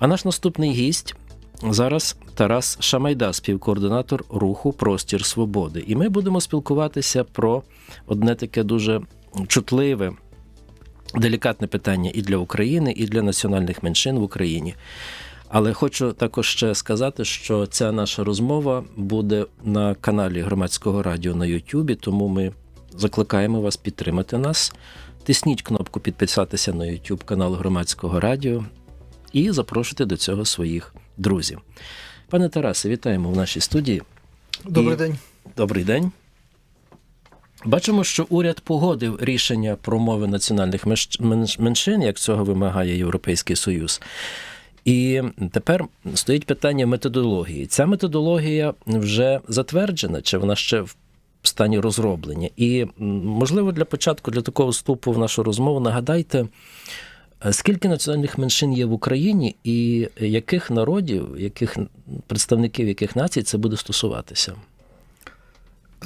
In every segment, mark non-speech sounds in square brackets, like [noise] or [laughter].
А наш наступний гість зараз Тарас Шамайда, співкоординатор руху Простір Свободи. І ми будемо спілкуватися про одне таке дуже чутливе, делікатне питання і для України, і для національних меншин в Україні. Але хочу також ще сказати, що ця наша розмова буде на каналі громадського радіо на Ютубі, тому ми закликаємо вас підтримати нас. Тисніть кнопку підписатися на YouTube канал громадського радіо і запрошуйте до цього своїх друзів. Пане Тарасе, вітаємо в нашій студії. Добрий І- день. Добрий день. Бачимо, що уряд погодив рішення про мови національних менш- менш- меншин, як цього вимагає Європейський Союз. І тепер стоїть питання методології. Ця методологія вже затверджена, чи вона ще в стані розроблення? І, можливо, для початку, для такого вступу в нашу розмову, нагадайте, скільки національних меншин є в Україні, і яких народів, яких представників яких націй це буде стосуватися?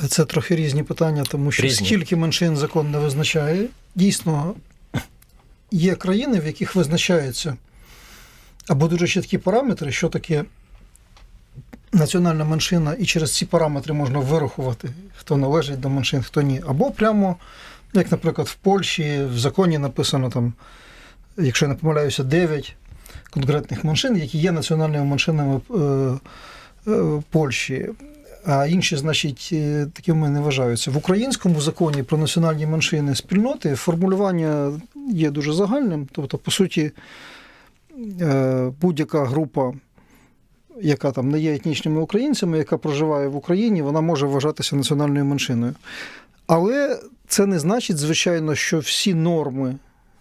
Це трохи різні питання, тому що Різні. скільки меншин закон не визначає. Дійсно, є країни, в яких визначаються або дуже чіткі параметри, що таке національна меншина, і через ці параметри можна вирахувати, хто належить до меншин, хто ні. Або прямо, як, наприклад, в Польщі в законі написано там, якщо я не помиляюся, 9 конкретних меншин, які є національними меншинами е, е, Польщі. А інші, значить, е, такими не вважаються. В українському законі про національні меншини спільноти формулювання є дуже загальним. Тобто, по суті, будь-яка група, яка там не є етнічними українцями, яка проживає в Україні, вона може вважатися національною меншиною. Але це не значить, звичайно, що всі норми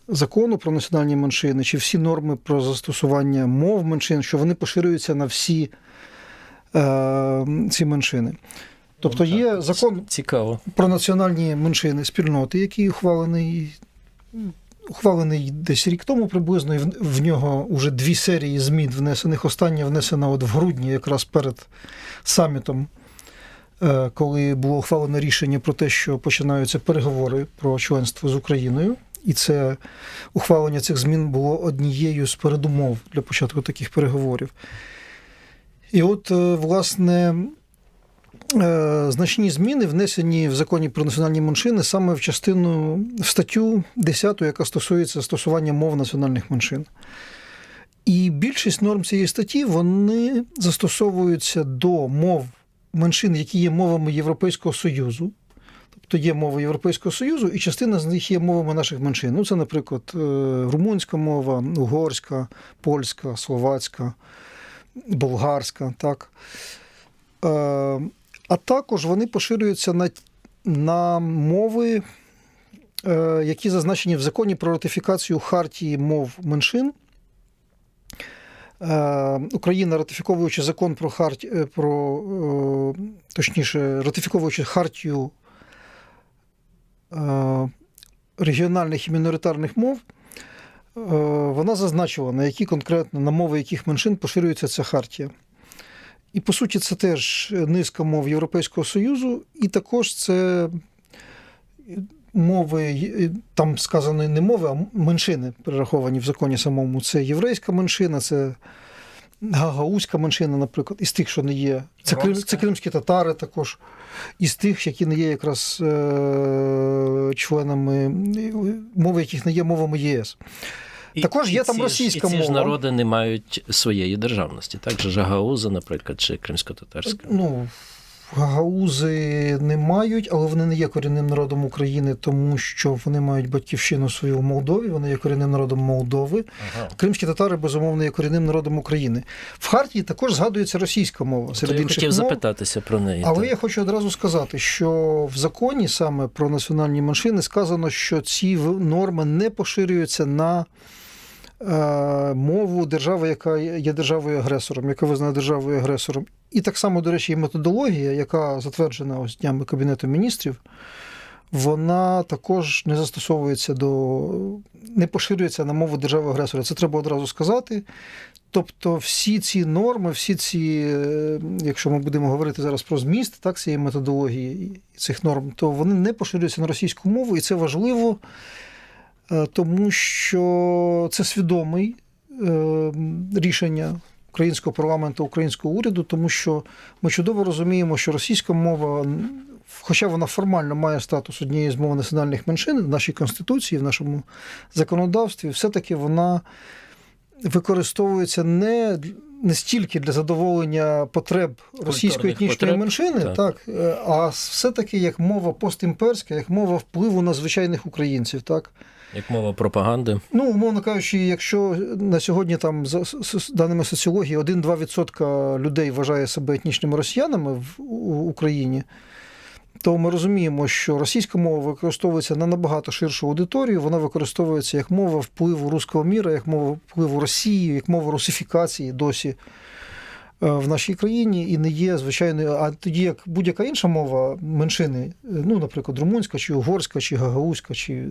закону про національні меншини чи всі норми про застосування мов меншин, що вони поширюються на всі е, ці меншини. Тобто є закон Цікаво. про національні меншини спільноти, який ухвалений, ухвалений десь рік тому приблизно, і в, в нього вже дві серії змін внесених. Остання внесена от в грудні, якраз перед самітом, е, коли було ухвалено рішення про те, що починаються переговори про членство з Україною. І це ухвалення цих змін було однією з передумов для початку таких переговорів. І от, е, власне, е, значні зміни внесені в законі про національні меншини саме в частину в статтю 10, яка стосується застосування мов національних меншин. І більшість норм цієї статті вони застосовуються до мов меншин, які є мовами Європейського Союзу. Тобто є мови Європейського Союзу, і частина з них є мовами наших меншин. Ну, це, наприклад, е, румунська мова, угорська, польська, словацька, болгарська. Так. Е, А також вони поширюються на, на мови, е, які зазначені в законі про ратифікацію хартії мов меншин. Україна, ратифіковуючи закон про харті, е, про точніше, ратифіковуючи хартію регіональних і міноритарних мов, е, вона зазначила, на які конкретно на мови яких меншин поширюється ця хартія. І по суті, це теж низка мов Європейського Союзу, і також це мови, е, там сказано не мови, а меншини перераховані в законі самому. Це єврейська меншина, це гагаузька меншина, наприклад, із тих, що не є. Це, крим, Ромська. це кримські татари також, із тих, які не є якраз е, членами мови, яких не є мовами ЄС. Також є там ці російська і ці ж народи не мають своєї державності. Так же Жагауза, наприклад, чи кримсько-татарська. Ну, гагаузи не мають, але вони не є корінним народом України, тому що вони мають батьківщину свою в Молдові, вони є корінним народом Молдови. Ага. Кримські татари, безумовно, є корінним народом України. В Хартії також згадується російська мова То серед я хотів мов. запитатися про неї. Але так. я хочу одразу сказати, що в законі саме про національні меншини сказано, що ці норми не поширюються на мову держави, яка є державою агресором, яка визнана державою агресором. І так само, до речі, методологія, яка затверджена ось днями Кабінету міністрів, вона також не застосовується до не поширюється на мову держави агресора. Це треба одразу сказати. Тобто, всі ці норми, всі ці, е, якщо ми будемо говорити зараз про зміст так, цієї методології цих норм, то вони не поширюються на російську мову, і це важливо, е, тому що це свідомий е, рішення українського парламенту, українського уряду, тому що ми чудово розуміємо, що російська мова, хоча вона формально має статус однієї з мов національних меншин в нашій конституції, в нашому законодавстві, все-таки вона використовується не, не стільки для задоволення потреб російської етнічної потреб, меншини, так. так. е, а все-таки як мова постімперська, як мова впливу на звичайних українців. Так? Як мова пропаганди. Ну, умовно кажучи, якщо на сьогодні там за даними соціології 1-2% людей вважає себе етнічними росіянами в Україні, то ми розуміємо, що російська мова використовується на набагато ширшу аудиторію, вона використовується як мова впливу руського міра, як мова впливу Росії, як мова русифікації досі е, в нашій країні і не є звичайною. А тоді як будь-яка інша мова меншини, е, ну, наприклад, румунська, чи угорська, чи гагаузька, чи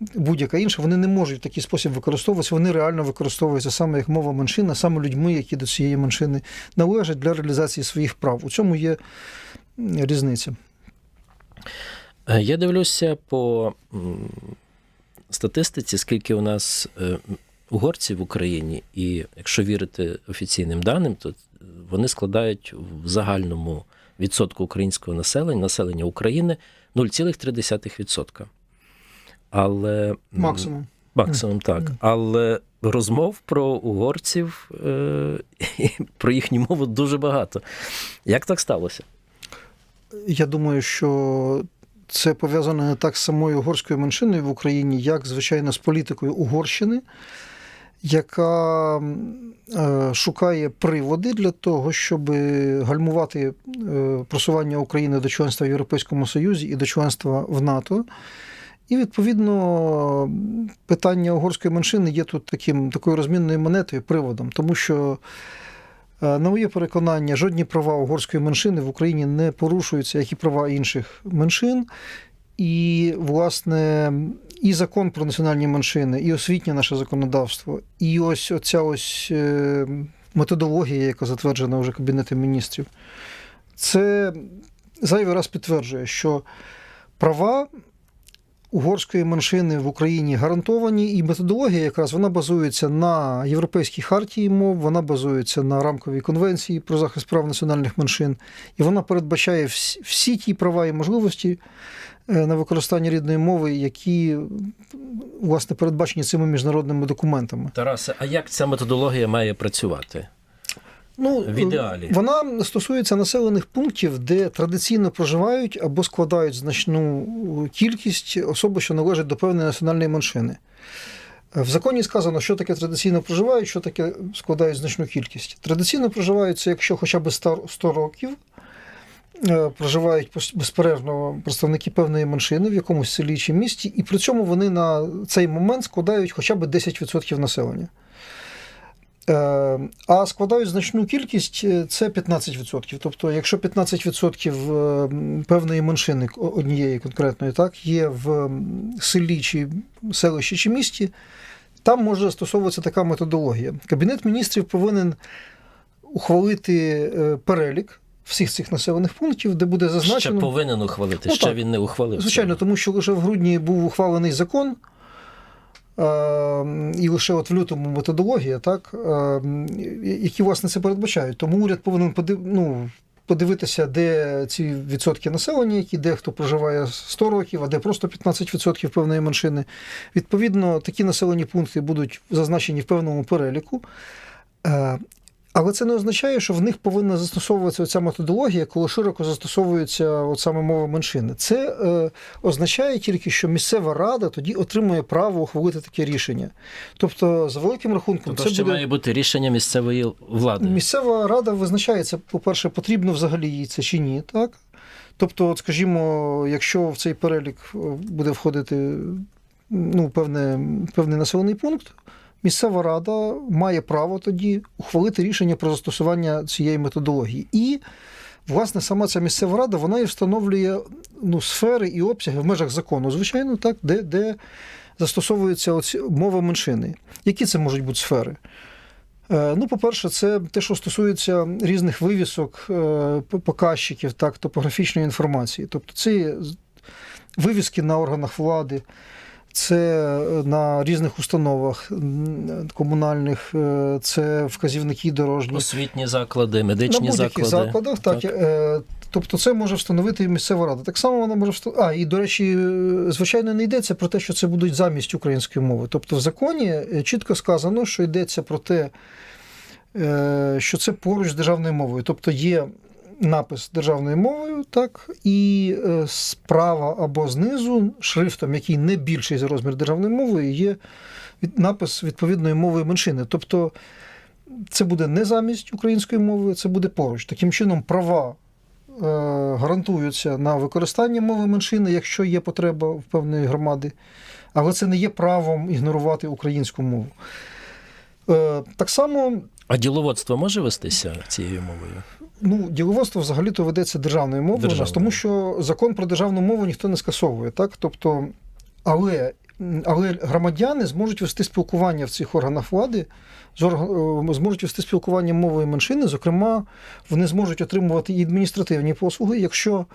будь-яка інша, вони не можуть в такий спосіб використовуватися. Вони реально використовуються саме як мова меншина, саме людьми, які до цієї меншини належать для реалізації своїх прав. У цьому є різниця. Е, Я дивлюся по статистиці, скільки у нас е, угорців в Україні, і якщо вірити офіційним даним, то вони складають в загальному відсотку українського населення, населення України 0,3%. Але Максимум. Максимум так. Але розмов про угорців, е, і про їхню мову дуже багато. Як так сталося? Я думаю, що це пов'язано не так з самою угорською меншиною в Україні, як, звичайно, з політикою Угорщини, яка е, шукає приводи для того, щоб гальмувати е, просування України до членства в Європейському Союзі і до членства в НАТО. І, відповідно, питання угорської меншини є тут таким, такою розмінною монетою, приводом, тому що Е, На моє переконання, жодні права угорської меншини в Україні не порушуються, як і права інших меншин. І, власне, і закон про національні меншини, і освітнє наше законодавство, і ось оця ось е, методологія, яка затверджена вже Кабінетом міністрів, це зайвий раз підтверджує, що права угорської меншини в Україні гарантовані, і методологія якраз вона базується на Європейській хартії мов, вона базується на рамковій конвенції про захист прав національних меншин, і вона передбачає всі, ті права і можливості е, на використання рідної мови, які власне передбачені цими міжнародними документами. Тарасе, а як ця методологія має працювати? Ну, В ідеалі. Вона стосується населених пунктів, де традиційно проживають або складають значну кількість особи, що належать до певної національної меншини. В законі сказано, що таке традиційно проживають, що таке складають значну кількість. Традиційно проживають це, якщо хоча б 100 100 років е, проживають безперервно представники певної меншини в якомусь селі чи місті, і при цьому вони на цей момент складають хоча б 10% населення. Е, А складають значну кількість е, це 15%. Тобто, якщо 15% е, певної меншини однієї конкретної так, є в селі чи селищі чи місті, там може застосовуватися така методологія. Кабінет міністрів повинен ухвалити перелік всіх цих населених пунктів, де буде зазначено Ще повинен ухвалити, Ну, ще так. він не ухвалив. Звичайно, тому що лише в грудні був ухвалений закон, і лише от в лютому методологія, так, е, які власне це передбачають. Тому уряд повинен подив, ну, подивитися, де ці відсотки населення, які де хто проживає 100 років, а де просто 15% певної меншини. Відповідно, такі населені пункти будуть зазначені в певному переліку. Але це не означає, що в них повинна застосовуватися ця методологія, коли широко застосовується от саме мова меншини. Це е, означає тільки, що місцева рада тоді отримує право ухвалити таке рішення. Тобто, за великим рахунком, Тобто це буде має бути рішення місцевої влади. місцева рада визначається, по-перше, потрібно взагалі їй це чи ні, так? Тобто, от, скажімо, якщо в цей перелік е, буде входити ну, певне, певний населений пункт, місцева рада має право тоді ухвалити рішення про застосування цієї методології. І, власне, сама ця місцева рада вона і встановлює ну, сфери і обсяги в межах закону, звичайно, так, де, де застосовується мова меншини. Які це можуть бути сфери? Е, Ну, по-перше, це те, що стосується різних вивісок, е, показчиків, так, топографічної інформації. Тобто це вивіски на органах влади, це на різних установах комунальних, е, це вказівники дорожні. Освітні заклади, медичні на заклади. закладах, так. Е, тобто це може встановити і місцева рада. Так само вона може встановити. А, і, до речі, е, звичайно, не йдеться про те, що це будуть замість української мови. Тобто в законі е, чітко сказано, що йдеться про те, е, що це поруч з державною мовою. Тобто є напис державною мовою, так, і е, справа або знизу шрифтом, який не більший за розмір державної мови, є напис відповідної мови меншини. Тобто це буде не замість української мови, це буде поруч. Таким чином, права е, гарантуються на використання мови меншини, якщо є потреба в певної громади, але це не є правом ігнорувати українську мову. Е, так само А діловодство може вестися цією мовою? Ну, діловодство взагалі-то ведеться державною мовою у нас, Державною. тому що закон про державну мову ніхто не скасовує, так? Тобто, але, але громадяни зможуть вести спілкування в цих органах влади, е, зможуть вести спілкування мовою меншини. Зокрема, вони зможуть отримувати і адміністративні послуги, якщо.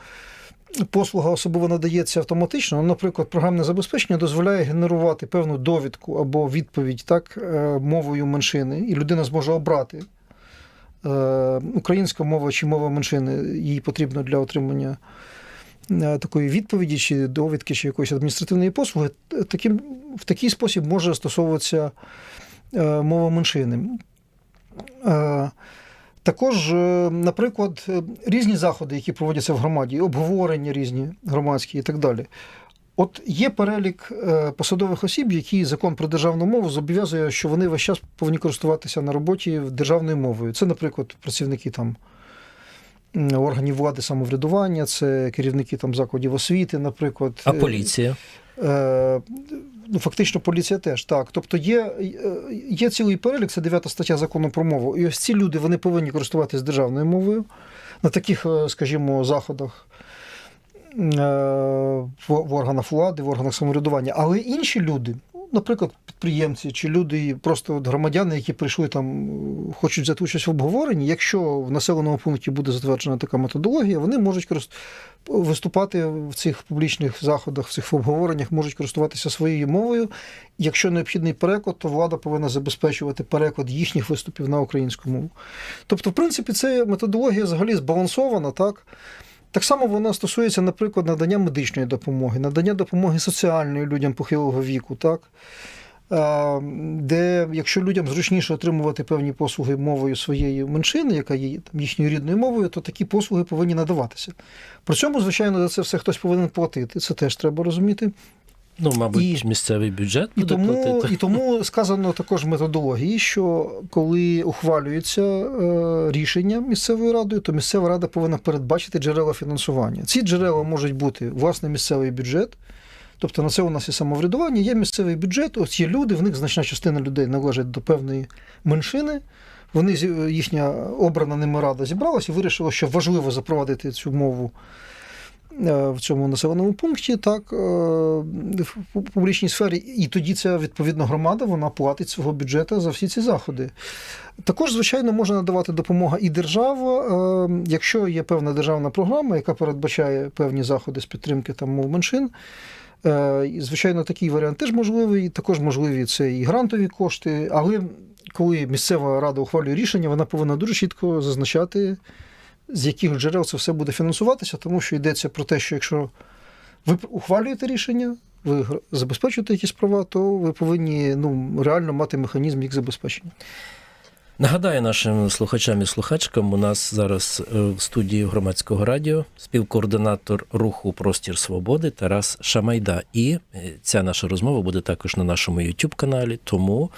Послуга особливо надається автоматично. Ну, Наприклад, програмне забезпечення дозволяє генерувати певну довідку або відповідь так, е, мовою меншини, і людина зможе обрати українська мова чи мова меншини їй потрібно для отримання е, такої відповіді, чи довідки, чи якоїсь адміністративної послуги, таким, в такий спосіб може застосовуватися е, мова меншини. Е, Також, е, наприклад, е, різні заходи, які проводяться в громаді, обговорення різні громадські і так далі. От є перелік е, посадових осіб, які закон про державну мову зобов'язує, що вони весь час повинні користуватися на роботі державною мовою. Це, наприклад, працівники там органів влади самоврядування, це керівники там закладів освіти, наприклад. А Е, поліція? Е, ну, фактично, поліція теж так. Тобто є, е, є цілий перелік, це 9 стаття закону про мову. І ось ці люди вони повинні користуватися державною мовою на таких, е, скажімо, заходах. Е, В, органах влади, в органах самоврядування. Але інші люди, наприклад, підприємці чи люди, просто от громадяни, які прийшли там, хочуть взяти участь в обговоренні, якщо в населеному пункті буде затверджена така методологія, вони можуть виступати в цих публічних заходах, в цих обговореннях, можуть користуватися своєю мовою. Якщо необхідний переклад, то влада повинна забезпечувати переклад їхніх виступів на українську мову. Тобто, в принципі, це методологія взагалі збалансована, так? Так само вона стосується, наприклад, надання медичної допомоги, надання допомоги соціальної людям похилого віку, так? Е, де, якщо людям зручніше отримувати певні послуги мовою своєї меншини, яка є там, їхньою рідною мовою, то такі послуги повинні надаватися. При цьому, звичайно, за це все хтось повинен платити. Це теж треба розуміти. Ну, мабуть, і- місцевий бюджет І буде тому, платити. і тому сказано також в методології, що коли ухвалюється е, рішення місцевою радою, то місцева рада повинна передбачити джерела фінансування. Ці джерела можуть бути власне місцевий бюджет. Тобто на це у нас є самоврядування, є місцевий бюджет, ось є люди, в них значна частина людей належить до певної меншини. Вони їхня обрана ними рада зібралася і вирішила, що важливо запровадити цю мову в цьому населеному пункті, так, е, в публічній сфері, і тоді ця відповідно громада вона платить свого бюджету за всі ці заходи. Також, звичайно, може надавати допомога і держава, е, якщо є певна державна програма, яка передбачає певні заходи з підтримки там мов меншин. Е, Звичайно, такий варіант теж можливий. Також можливі це і грантові кошти. Але коли місцева рада ухвалює рішення, вона повинна дуже чітко зазначати, з яких джерел це все буде фінансуватися, тому що йдеться про те, що якщо ви ухвалюєте рішення, ви забезпечуєте якісь права, то ви повинні ну, реально мати механізм їх забезпечення. Нагадаю нашим слухачам і слухачкам, у нас зараз е, в студії громадського радіо співкоординатор руху Простір Свободи Тарас Шамайда. І е, ця наша розмова буде також на нашому youtube каналі. Тому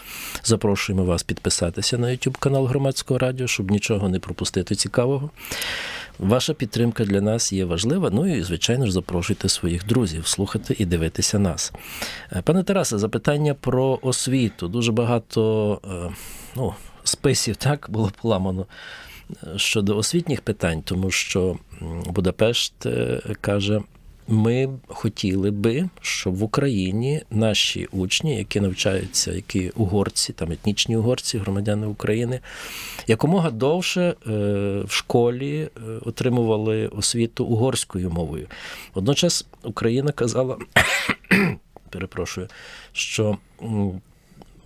запрошуємо вас підписатися на youtube канал громадського радіо, щоб нічого не пропустити цікавого. Ваша підтримка для нас є важлива. Ну і, звичайно ж, запрошуйте своїх друзів слухати і дивитися нас. Е, Пане Тарасе, запитання про освіту. Дуже багато ну, списів так було поламано е, щодо освітніх питань, тому що Будапешт е, каже. Ми хотіли би, щоб в Україні наші учні, які навчаються, які угорці, там етнічні угорці, громадяни України, якомога довше е, в школі отримували освіту угорською мовою. Водночас Україна казала [coughs] перепрошую, що.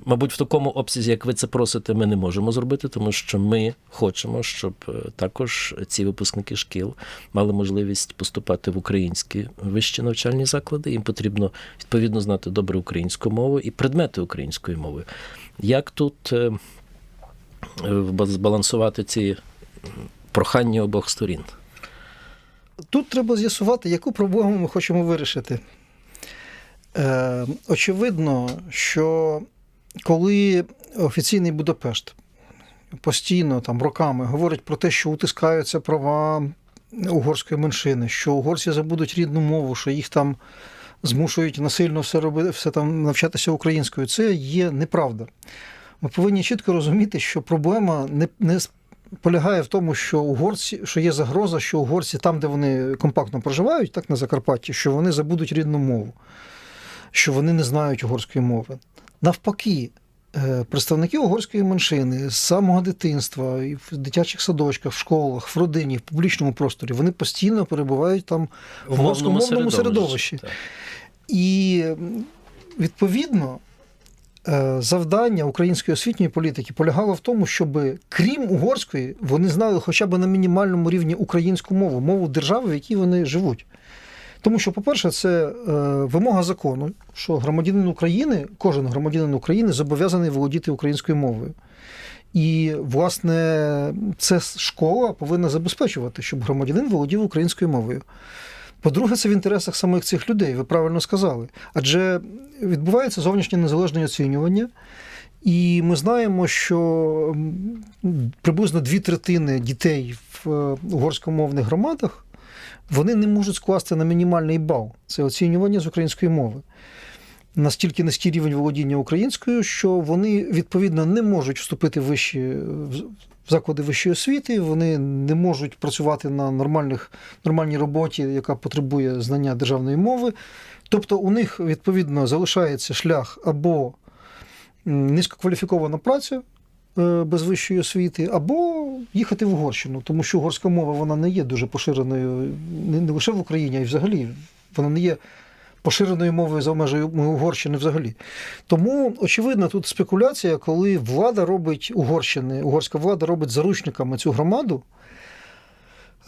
Мабуть, в такому обсязі, як ви це просите, ми не можемо зробити, тому що ми хочемо, щоб е, також ці випускники шкіл мали можливість поступати в українські вищі навчальні заклади. Їм потрібно відповідно знати добре українську мову і предмети української мови. Як тут е, збалансувати ці прохання обох сторін? Тут треба з'ясувати, яку проблему ми хочемо вирішити. Е, очевидно, що коли офіційний Будапешт постійно там роками говорить про те, що утискаються права угорської меншини, що угорці забудуть рідну мову, що їх там змушують насильно все робити, все там навчатися українською, це є неправда. Ми повинні чітко розуміти, що проблема не, не полягає в тому, що угорці, що є загроза, що угорці там, де вони компактно проживають, так на Закарпатті, що вони забудуть рідну мову, що вони не знають угорської мови. Навпаки, е, представники угорської меншини з самого дитинства, і в дитячих садочках, в школах, в родині, в публічному просторі, вони постійно перебувають там в мовному середовищі. Так. І відповідно е, завдання української освітньої політики полягало в тому, щоб крім угорської, вони знали хоча б на мінімальному рівні українську мову, мову держави, в якій вони живуть. Тому що, по-перше, це е, вимога закону, що громадянин України, кожен громадянин України зобов'язаний володіти українською мовою. І, власне, це школа повинна забезпечувати, щоб громадянин володів українською мовою. По-друге, це в інтересах самих цих людей, ви правильно сказали. Адже відбувається зовнішнє незалежне оцінювання, і ми знаємо, що приблизно дві третини дітей в е, угорськомовних громадах вони не можуть скласти на мінімальний бал це оцінювання з української мови. Настільки низький рівень володіння українською, що вони відповідно не можуть вступити в вищі в заклади вищої освіти, вони не можуть працювати на нормальних, нормальній роботі, яка потребує знання державної мови. Тобто у них відповідно залишається шлях або низькокваліфікована праця без вищої освіти, або їхати в Угорщину, тому що угорська мова вона не є дуже поширеною не не лише в Україні, а й взагалі. Вона не є поширеною мовою за межею Угорщини взагалі. Тому, очевидно, тут спекуляція, коли влада робить Угорщини, угорська влада робить заручниками цю громаду.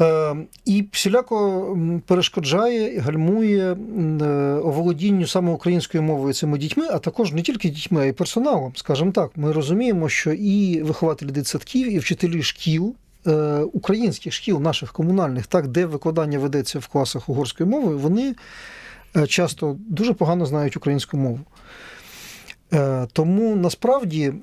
Е, І всіляко перешкоджає і гальмує е, оволодінню саме українською мовою цими дітьми, а також не тільки дітьми, а й персоналом. Скажімо так, ми розуміємо, що і вихователі дитсадків, і вчителі шкіл, е, українських шкіл, наших комунальних, так, де викладання ведеться в класах угорською мовою, вони е, часто дуже погано знають українську мову. Тому насправді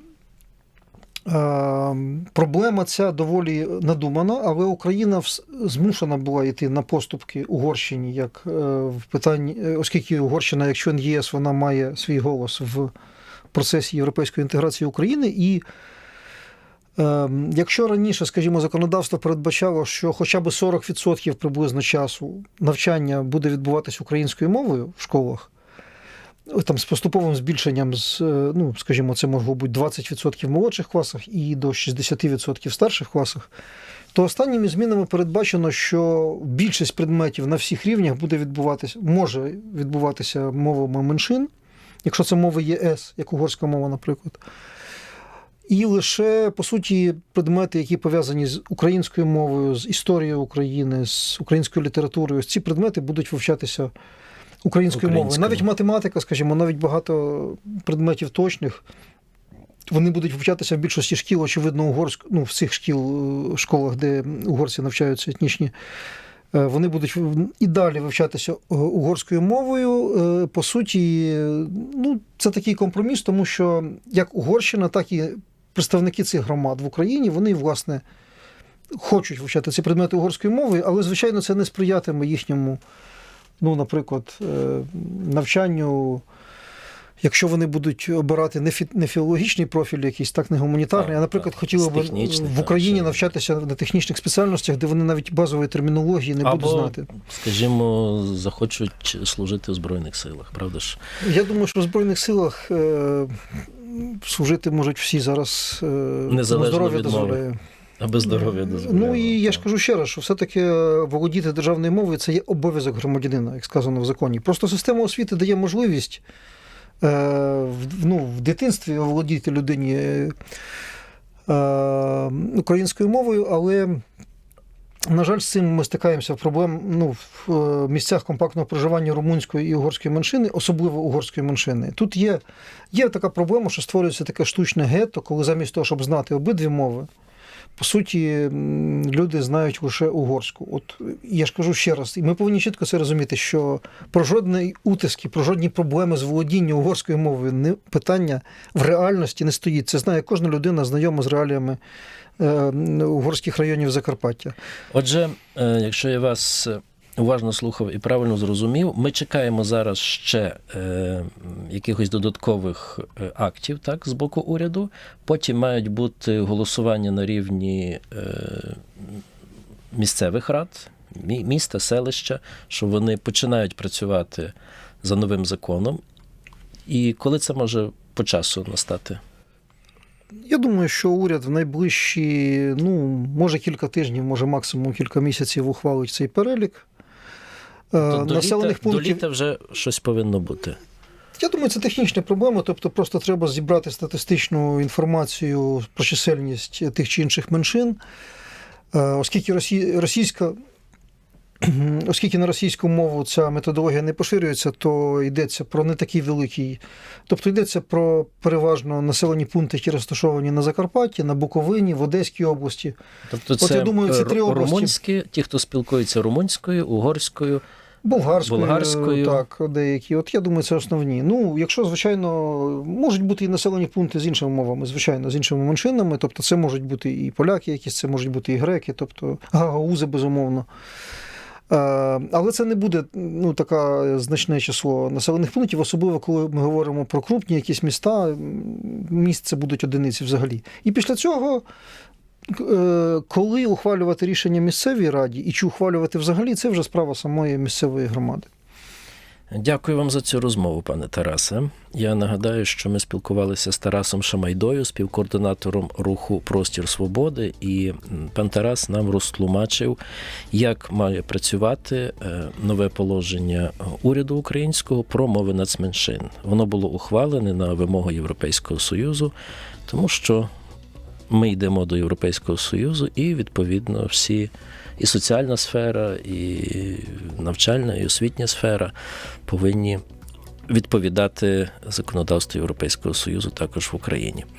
Проблема ця доволі надумана, але Україна змушена була йти на поступки Угорщині, як е, в питанні, е, оскільки Угорщина, як член ЄС, вона має свій голос в процесі європейської інтеграції України. І е, якщо раніше, скажімо, законодавство передбачало, що хоча б 40% приблизно часу навчання буде відбуватися українською мовою в школах, там з поступовим збільшенням з, е, ну, скажімо, це могло бути 20% в молодших класах і до 60% в старших класах, то останніми змінами передбачено, що більшість предметів на всіх рівнях буде відбуватися, може відбуватися мовами меншин, якщо це мови ЄС, як угорська мова, наприклад. І лише, по суті, предмети, які пов'язані з українською мовою, з історією України, з українською літературою, ці предмети будуть вивчатися українською мовою. Навіть математика, скажімо, навіть багато предметів точних. Вони будуть вивчатися в більшості шкіл, очевидно, угорськ, ну, в цих шкіл, е, школах, де угорці навчаються етнічні. е, Вони будуть і далі вивчатися е, угорською мовою. По суті, ну, це такий компроміс, тому що як Угорщина, так і представники цих громад в Україні, вони, власне, хочуть вивчати ці предмети угорською мовою, але, звичайно, це не сприятиме їхньому, ну, наприклад, е, навчанню. Якщо вони будуть обирати не, фі, не філологічний профіль, якийсь так не гуманітарний, Так, а, наприклад, так. хотіли б в Україні ще. навчатися на технічних спеціальностях, де вони навіть базової термінології не будуть знати. скажімо, захочуть служити у Збройних силах, правда ж? Я думаю, що в Збройних силах е, служити можуть всі зараз е, Незалежно здоров'я від дозволяє. Аби здоров'я дозволяло. Ну і я ж кажу ще раз, що все-таки володіти державною мовою це є обов'язок громадянина, як сказано в законі. Просто система освіти дає можливість в- ну, в дитинстві володіти людині е, е, українською мовою, але. На жаль, з цим ми стикаємося в проблем ну, в е, місцях компактного проживання румунської і угорської меншини, особливо угорської меншини. Тут є, є така проблема, що створюється таке штучне гетто, коли замість того, щоб знати обидві мови, по суті, люди знають лише угорську. От я ж кажу ще раз, і ми повинні чітко це розуміти, що про жодні утиски, про жодні проблеми з володіння угорською мовою не питання в реальності не стоїть. Це знає кожна людина, знайома з реаліями е, угорських районів Закарпаття. Отже, е, якщо я вас уважно слухав і правильно зрозумів, ми чекаємо зараз ще е, якихось додаткових е, актів так, з боку уряду. Потім мають бути голосування на рівні е, місцевих рад, міста, селища, що вони починають працювати за новим законом. І коли це може по часу настати? Я думаю, що уряд в найближчі, ну, може кілька тижнів, може максимум кілька місяців ухвалить цей перелік. Е, населених до, літа, літа, до літа вже щось повинно бути. Я думаю, це технічна проблема, тобто просто треба зібрати статистичну інформацію про чисельність тих чи інших меншин, Е, оскільки російська. Оскільки на російську мову ця методологія не поширюється, то йдеться про не такий великий. Тобто йдеться про переважно населені пункти, які розташовані на Закарпатті, на Буковині, в Одеській області. Тобто От це я думаю, ці е, три області- румунські, ті, хто спілкується румунською, угорською. Болгарською, Болгарською. так, деякі. От я думаю, це основні. Ну, якщо, звичайно, можуть бути і населені пункти з іншими мовами, звичайно, з іншими меншинами. Тобто, це можуть бути і поляки, якісь, це можуть бути і греки, тобто гагаузи, безумовно. Е, Але це не буде ну, таке значне число населених пунктів, особливо коли ми говоримо про крупні якісь міста, місце будуть одиниці взагалі. І після цього, е, коли ухвалювати рішення місцевій раді і чи ухвалювати взагалі, це вже справа самої місцевої громади. Дякую вам за цю розмову, пане Тарасе. Я нагадаю, що ми спілкувалися з Тарасом Шамайдою, співкоординатором руху Простір Свободи, і пан Тарас нам розтлумачив, як має працювати е, нове положення е, уряду українського про мови нацменшин. Воно було ухвалене на вимогу Європейського Союзу, тому що ми йдемо до Європейського Союзу, і відповідно всі і соціальна сфера, і навчальна, і освітня сфера повинні відповідати законодавству Європейського Союзу також в Україні.